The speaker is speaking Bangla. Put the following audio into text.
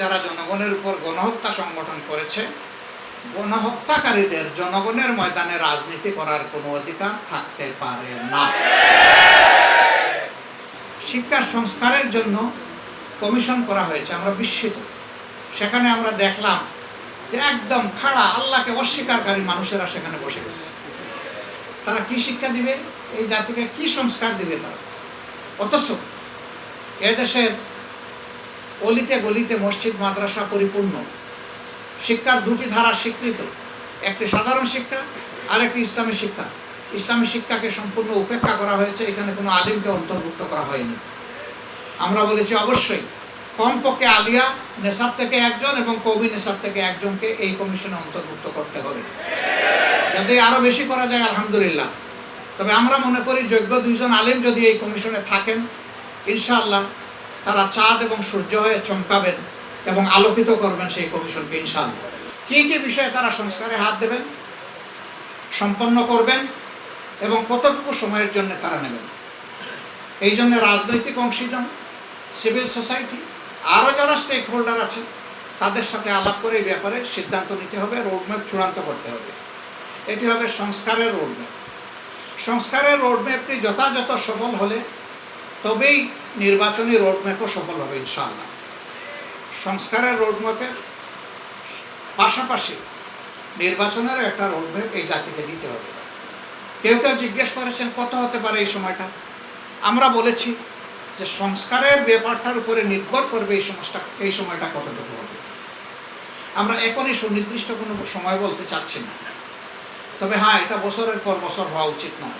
যারা জনগণের উপর গণহত্যা সংগঠন করেছে, গণহত্যাকারীদের জনগণের ময়দানে রাজনীতি করার কোনো অধিকার থাকতে পারে না। শিক্ষা সংস্কারের জন্য কমিশন করা হয়েছে, আমরা বিস্মিত। সেখানে আমরা দেখলাম যে একদম খাড়া, আল্লাহকে অস্বীকারী মানুষেরা সেখানে বসে গেছে। তারা কি শিক্ষা দিবে? এই জাতিকে কি সংস্কার দিবে তারা? অথচ এদেশের অলিতে গলিতে মসজিদ, মাদ্রাসা পরিপূর্ণ। শিক্ষার দুটি ধারা স্বীকৃত। একটি সাধারণ শিক্ষা আর একটি ইসলামী শিক্ষা। ইসলামী শিক্ষাকে সম্পূর্ণ উপেক্ষা করা হয়েছে, এখানে কোনো আলিমকে অন্তর্ভুক্ত করা হয়নি। আমরা বলেছি অবশ্যই, কমপক্ষে আলিয়া নেশাব থেকে একজন এবং কবি নেশাব থেকে একজনকে এই কমিশনে অন্তর্ভুক্ত করতে হবে। যাতে আরও বেশি করা যায়, আলহামদুলিল্লাহ। তবে আমরা মনে করি, যোগ্য দুইজন আলিম যদি এই কমিশনে থাকেন, ইনশাআল্লাহ তারা চাঁদ এবং সূর্য হয়ে চমকাবেন এবং আলোকিত করবেন সেই কমিশনকে ইনশাআল্লাহ। কী কী বিষয়ে তারা সংস্কারে হাত দেবেন, সম্পন্ন করবেন এবং কতটুকু সময়ের জন্য তারা নেবেন? এই জন্য রাজনৈতিক অংশীজন, সিভিল সোসাইটি, আরও যারা স্টেক হোল্ডার আছে তাদের সাথে আলাপ করে এই ব্যাপারে সিদ্ধান্ত নিতে হবে রোডম্যাপ চূড়ান্ত করতে হবে। এটি হবে সংস্কারের রোডম্যাপ সংস্কারের রোডম্যাপটি যথাযথ সফল হলে তবেই নির্বাচনী রোডম্যাপও সফল হবে, ইনশাআল্লাহ। সংস্কারের রোডম্যাপের পাশাপাশি নির্বাচনেরও একটা রোডম্যাপ এই জাতিকে দিতে হবে। কেউ কেউ জিজ্ঞেস করেছেন, কত হতে পারে এই সময়টা? আমরা বলেছি যে সংস্কারের ব্যাপারটার উপরে নির্ভর করবে এই সমস্যা এই সময়টা কতটুকু হবে। আমরা এখনই সুনির্দিষ্ট কোনো সময় বলতে চাচ্ছি না। তবে হ্যাঁ এটা বছরের পর বছর হওয়া উচিত নয়।